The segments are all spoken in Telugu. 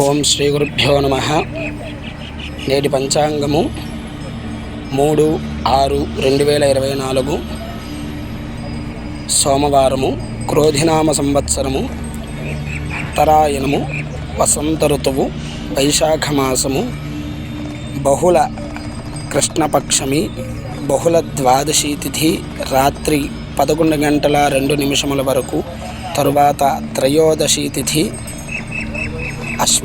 ఓం శ్రీ గురుభ్యో నమ. నేటి పంచాంగము మూడు ఆరు రెండు వేల ఇరవై నాలుగు. సోమవారము క్రోధినామ సంవత్సరము ఉత్తరాయణము వసంత ఋతువు వైశాఖ మాసము బహుళ కృష్ణపక్షమి బహుళ ద్వాదశి తిథి రాత్రి పదకొండు గంటల రెండు నిమిషముల వరకు తరువాత త్రయోదశి తిథి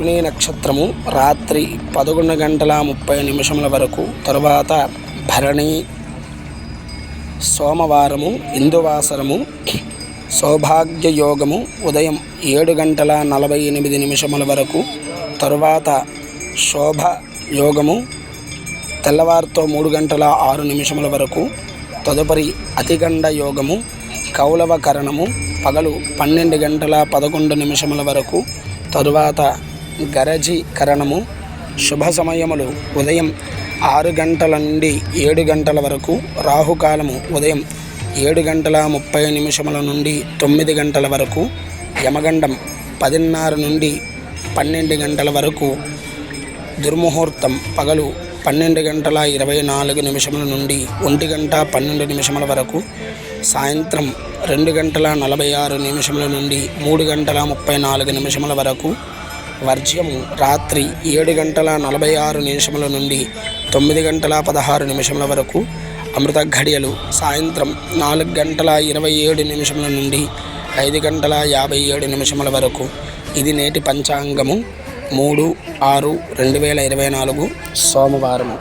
అశ్విని నక్షత్రము రాత్రి పదకొండు గంటల ముప్పై నిమిషముల వరకు. తరువాత భరణి సోమవారము ఇందువాసరము సౌభాగ్య యోగము ఉదయం ఏడు గంటల నలభై ఎనిమిది నిమిషముల వరకు. తరువాత శోభ యోగము తెల్లవారితో మూడు గంటల ఆరు నిమిషముల వరకు. తదుపరి అతిగండ యోగము కౌలవకరణము పగలు పన్నెండు గంటల పదకొండు నిమిషముల వరకు. తరువాత గరజీకరణము శుభ సమయములు ఉదయం ఆరు గంటల నుండి ఏడు గంటల వరకు రాహుకాలము ఉదయం ఏడు గంటల ముప్పై నిమిషముల నుండి తొమ్మిది గంటల వరకు యమగండం పదిన్నర నుండి పన్నెండు గంటల వరకు దుర్ముహూర్తం పగలు పన్నెండు గంటల ఇరవై నాలుగు నిమిషముల నుండి ఒంటి గంట పన్నెండు నిమిషముల వరకు సాయంత్రం రెండు గంటల నలభై ఆరు నిమిషముల నుండి మూడు గంటల ముప్పై నాలుగు నిమిషముల వరకు వర్జ్యము రాత్రి ఏడు గంటల నలభై ఆరు నిమిషముల నుండి తొమ్మిది గంటల పదహారు నిమిషముల వరకు అమృత ఘడియలు సాయంత్రం నాలుగు గంటల ఇరవై ఏడు నిమిషముల నుండి ఐదు గంటల యాభై ఏడు నిమిషముల వరకు. ఇది నేటి పంచాంగము మూడు ఆరు రెండు వేల ఇరవై నాలుగు సోమవారము